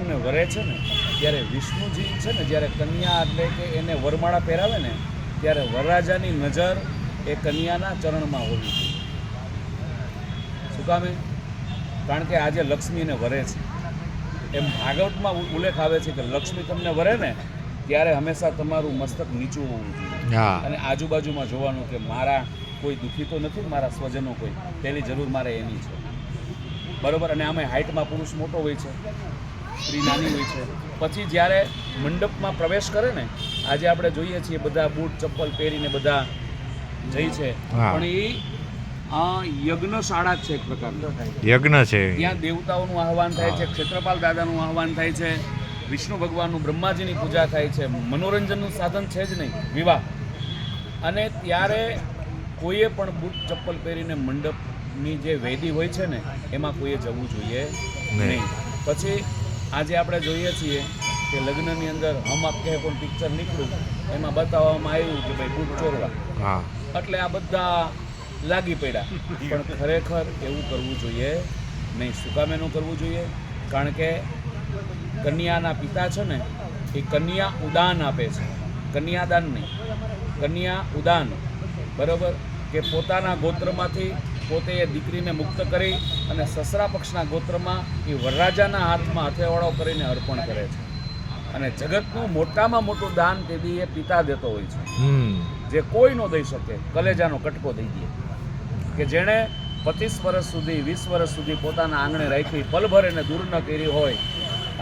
વિષ્ણુને વરે છે ને ત્યારે વિષ્ણુજી છે ને જ્યારે કન્યા એટલે કે એને વરમાળા પહેરાવે ને ત્યારે વરરાજાની નજર એ કન્યાના ચરણમાં હોવી જોઈએ. શું કામે કારણ કે આજે લક્ષ્મીને વરે છે. એમ ભાગવતમાં ઉલ્લેખ આવે છે કે લક્ષ્મી તમને વરે ને ત્યારે હંમેશા તમારું મસ્તક નીચું હોવું જોઈએ. અને આજુબાજુમાં જોવાનું કે મારા કોઈ દુઃખી તો નથી મારા સ્વજનો કોઈ. તેની જરૂર મારે એની છે. બરોબર? અને આમાં હાઇટમાં પુરુષ મોટો હોય છે. સ્ત્રી નાની હોય છે. પછી જ્યારે મંડપમાં પ્રવેશ કરે ને આજે આપણે જોઈએ છીએ બધા બૂટ ચપ્પલ પહેરીને બધા જઈ છે. પણ એ આ યજ્ઞશાળા છે એક પ્રકારની. યજ્ઞ છે. ત્યાં દેવતાઓનું આહવાન થાય છે ક્ષેત્રપાલ દાદાનું આહવાન થાય છે વિષ્ણુ ભગવાનનું બ્રહ્માજીની પૂજા થાય છે મનોરંજનનું સાધન છે જ નહીં વિવાહ. અને ત્યારે કોઈએ પણ બૂટ ચપ્પલ પહેરીને મંડપની જે વેદી હોય છે ને એમાં કોઈએ જવું જોઈએ નહીં. નહીં. પછી આજે આપણે જોઈએ છીએ કે લગ્નની અંદર હમ આપ કહે પણ પિક્ચર નીકળ્યું એમાં બતાવવામાં આવ્યું કે ભાઈ બૂટ ચોરવા. એટલે આ બધા લાગી પડ્યા. પણ ખરેખર એવું કરવું જોઈએ નહીં શું કામ એનું કરવું જોઈએ. કારણ કે કન્યાના પિતા છે ને એ કન્યા ઉદાન આપે છે. કન્યાદાન નહીં. કન્યા ઉદાન. બરોબર? કે પોતાના ગોત્રમાંથી પોતે એ દીકરીને મુક્ત કરી અને સસરા પક્ષના ગોત્રમાં એ વરરાજાના હાથમાં હથેવાળો કરીને અર્પણ કરે છે. અને જગતનું મોટામાં મોટું દાન તે દી એ પિતા દેતો હોય છે. જે કોઈ ન દઈ શકે કલેજાનો કટકો દઈ દે. કે જેણે પચીસ વર્ષ સુધી વીસ વર્ષ સુધી પોતાના આંગણે રાખી પલભર એને દૂર ન કરી હોય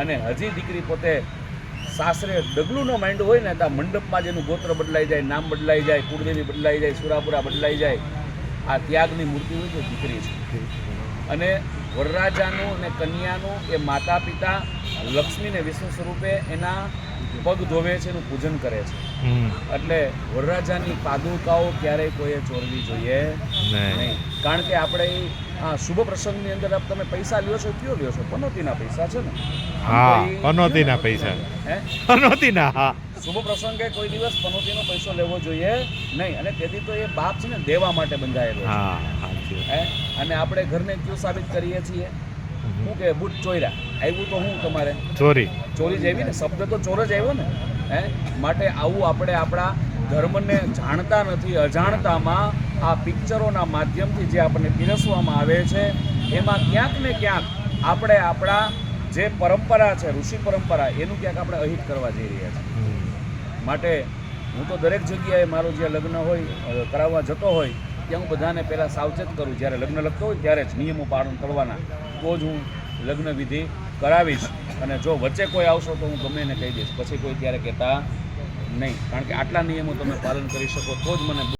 અને હજી દીકરી પોતે સાસરે ડગલું ન માંડ્યું હોય ને ત્યાં મંડપમાં જેનું ગોત્ર બદલાઈ જાય નામ બદલાઈ જાય કુળદેવી બદલાઈ જાય સુરાપુરા બદલાઈ જાય આ ત્યાગની મૂર્તિ હોય છે દીકરી છે. અને વરરાજાનું અને કન્યાનું એ માતા પિતા લક્ષ્મીને વિષ્ણુ સ્વરૂપે એના પગ ધોવે છે એનું પૂજન કરે છે. એટલે વરરાજાની પાદુકાઓ ક્યારેય કોઈએ ચોરવી જોઈએ નહીં. કારણ કે આપણે આ શુભ પ્રસંગની અંદર આપ તમે પૈસા લ્યો છો કયો લ્યો છો? પનોતીના પૈસા છે ને. હા પનોતીના પૈસા. હે પનોતીના હા. શુભ પ્રસંગે કોઈ દિવસ પનોતીનો પૈસો લેવો જોઈએ નહીં. અને તેથી તો એ બાપ છે ને દેવા માટે બંધાયેલો છે. હા હે? અને આપણે ઘરને કયું સાબિત કરીએ છીએ? શું કે બુટ ચોર્યા. આવ્યું તો હું તમારે? ચોરી. ચોરી જેવી ને? શબ્દ તો ચોર જ આવ્યો ને? હે? માટે આવું આપણે આપણા ધર્મને જાણતા નથી અજાણતામાં આ પિક્ચરોના માધ્યમથી જે આપણને પીરસવામાં આવે છે એમાં ક્યાંક ને ક્યાંક આપણે આપણા જે પરંપરા છે ઋષિ પરંપરા એનું ક્યાંક આપણે અહિત કરવા જઈ રહ્યા છીએ. માટે હું તો દરેક જગ્યાએ મારું જે લગ્ન હોય કરાવવા જતો હોય, ત્યાં હું બધાને પહેલાં સાવચેત કરું. જ્યારે લગ્ન લખતો હોય, ત્યારે જ નિયમો પાલન કરવાના. તો જ હું લગ્ન વિધિ કરાવીશ. અને જો વચ્ચે કોઈ આવશો તો હું ગમે એને કહી દઈશ. પછી કોઈ ત્યારે કહેતા નહીં. કારણ કે આટલા નિયમો તમે પાલન કરી શકો તો જ મને